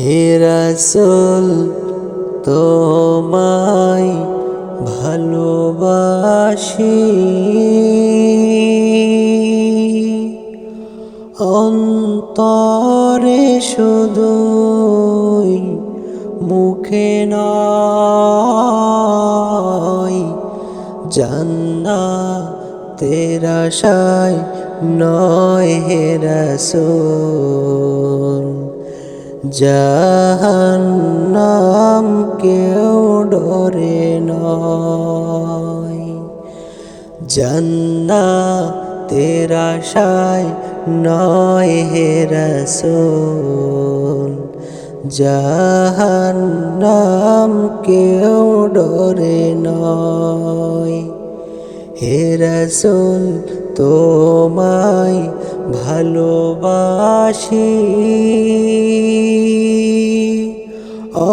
হে রাসূল তোমায় ভালোবাসি। অন্তরে শুধুই মুখে নয় জান্না তেরা শায় নয় হে রাসূল। জাহান্নাম কেউ ডরে নয়। জান্না তেরা শায় নয় হে রসুল। জাহান্নাম কেউ ডরে নয়। হে রসুল, তোমায় ভালোবাসি।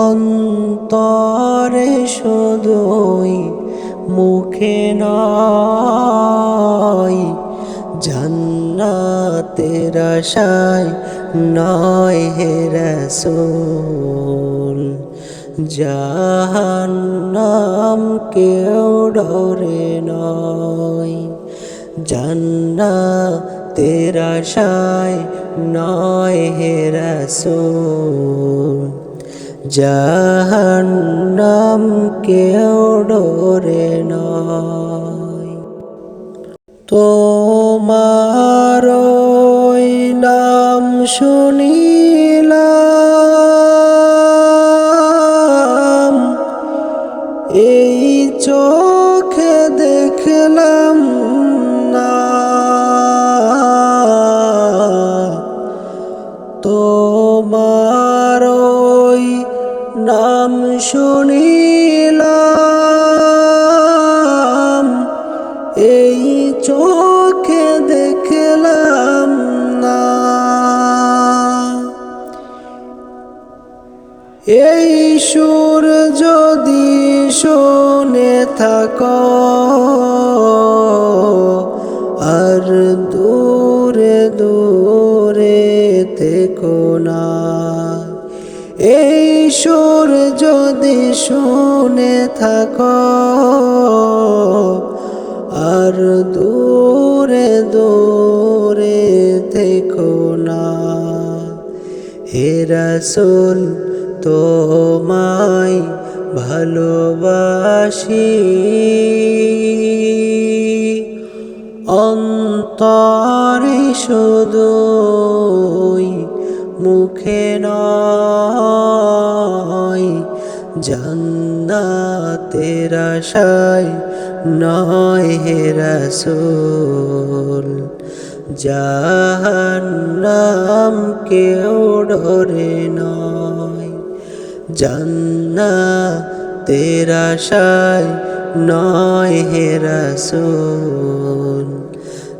অন্তরে শুধুই মুখে নয় জান্নাতের আশায় নয় হে রসুল। জাহান্নাম কেউ ডরে নয় জান্নাতের আশায় নয় হে রসুল। জাহান্নাম কেউ ডরে নয়। তোমার নাম শুনিলাম, এই চোখে দেখলাম নাম শুনিলাম এই চোখে দেখলাম না। এই সুর যদি শুনে থাকো সুর যদি শুনে থাকো, আর দূরে দূরে থেকো না। হে রসুল, তোমায় ভালোবাসি। অন্তরে শুধুই মুখে নয় জান্নাতের আশায় নয় হে রসুল। জাহান্নাম কেউ ডরে নয়। জান্নাতের আশায় নয় হে রসুল।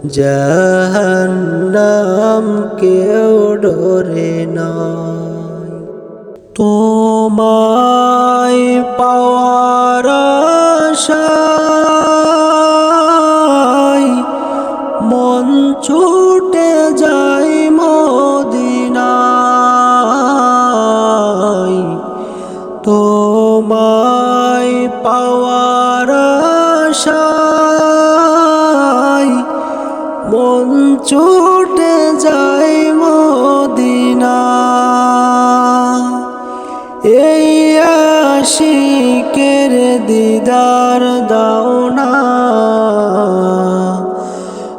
জাহান্নাম কেউ ডরে নয়। তোমায় পাওয়ার মন ছুটে যায় মদিনায়। তোমায় পাওয়ার মন ছুটে যায় আশিকের দিদার দাও না।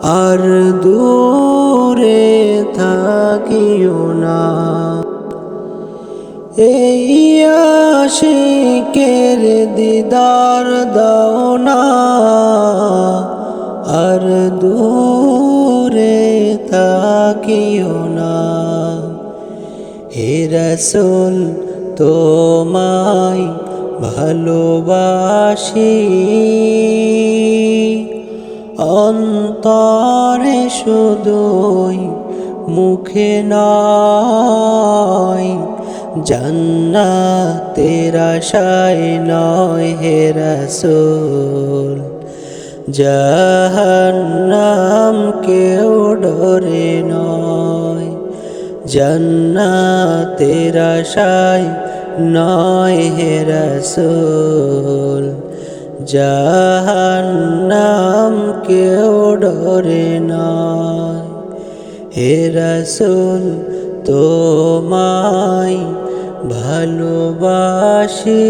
আর দূরে থাকিও না। এই আশিকের দিদার দাও না। আর দূরে থাকিও না। হে রসুল, তোমায় ভালোবাসি। অন্তরে শুধুই মুখে নয়, জান্নাতের আশায় নয় হে রসুল। জাহান্নাম কেউ ডরে নয়, জন্নাতের আশায় নয় হে রসুল জাহান্নাম কেউ ডরে নয়। হে রসুল তোমায় ভালোবাসি।